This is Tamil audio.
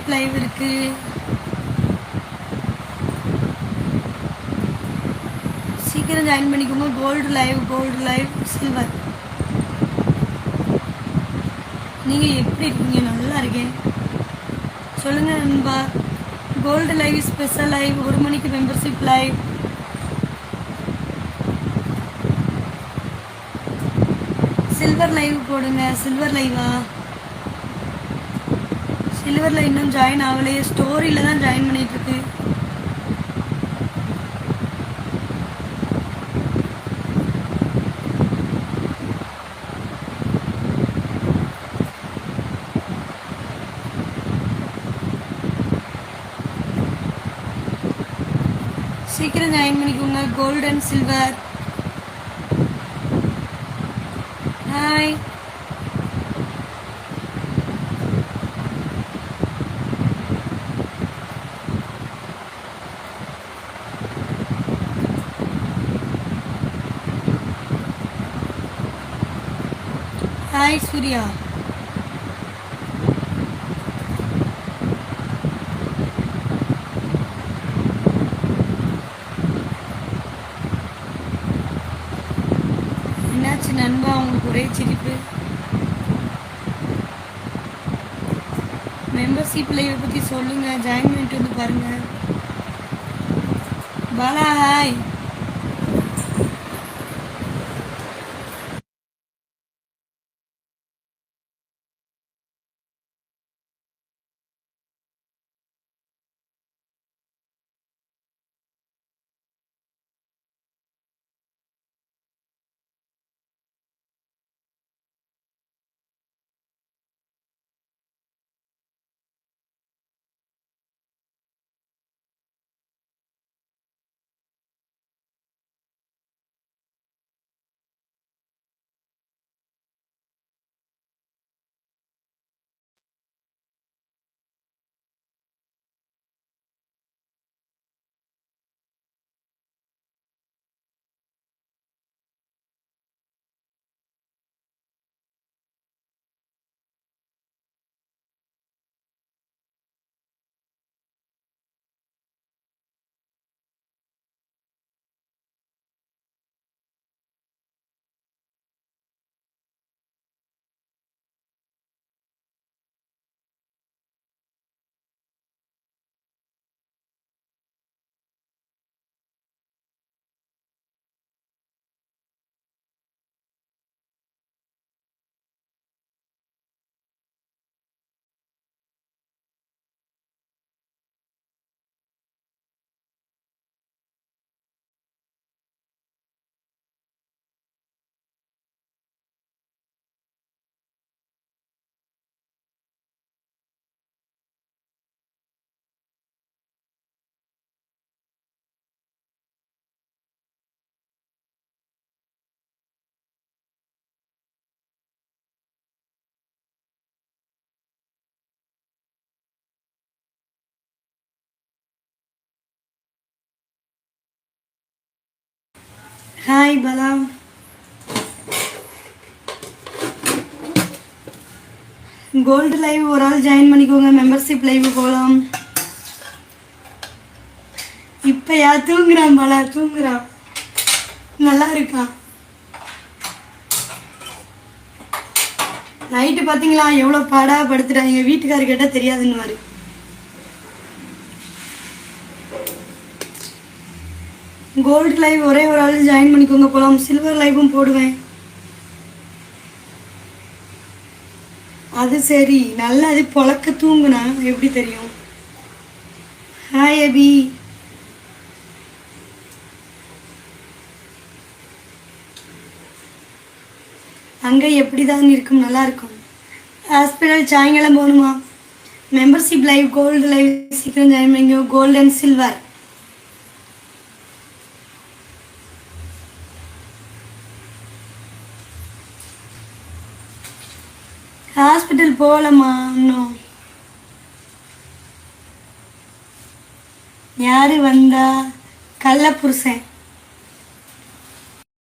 மெம்பர்ஷிப் லைவ் இருக்கு. சீக்கிரம் ஜாயின் பண்ணிக்கோங்க. Gold live gold live silver நீங்க எப்படி இருக்கீங்க? நல்லா இருக்கேன். சொல்லுங்க நண்பா. கோல்டு லைவ் ஸ்பெஷல் லைவ் ஒரு மணிக்கு மெம்பர்ஷிப் லைவ் சில்வர் லைவ் போடுங்க. சில்வர் லைவா சில்வரில் இன்னும் ஜாயின் ஆகலையே. ஸ்டோரியில் தான் ஜாயின் பண்ணிட்டு இருக்கு சீக்கிரம் ஜாயின் பண்ணிக்கோங்க. Gold and silver hi hi Surya என்னாச்சு நண்பா? அவங்களுக்கு ஒரே சிரிப்பு. மெம்பர்ஷிப் லைவ் பற்றி சொல்லுங்க. ஜாயின் பண்ணிட்டு வந்து பாருங்க. பாலா ஹாய் ஹாய் பலா கோல்டு லைவ் ஒரு ஆள் ஜாயின் பண்ணிக்கோங்க. மெம்பர்ஷிப் லைவ் போகலாம் இப்பயா தூங்குறான் பலா தூங்குறான். நல்லா இருக்கான். நைட்டு பார்த்தீங்களா எவ்வளோ பாடா படுத்துட்டாங்க. எங்கள் வீட்டுக்காரர் தெரியாதுன்னு மாதிரி கோல்டு லைவ் ஒரே ஒரு ஆள் ஜாயின் பண்ணிக்கோங்க போகலாம் சில்வர் லைவும் போடுவேன். அது சரி. நல்லா அது பொழக்க தூங்குனா எப்படி தெரியும்? ஹாய் அபி அங்கே எப்படி தான் இருக்கும்? நல்லா இருக்கும். ஹாஸ்பிட்டல் சாயங்காலம் போகணுமா? மெம்பர்ஷிப் லைவ் கோல்டு லைவ் சீக்கிரம் ஜாயின் பண்ணிக்கோ. கோல்டு அண்ட் சில்வர் ஹாஸ்பிட்டல் போகலம்மா இன்னும். யாரு வந்தா? கள்ள புருஷன்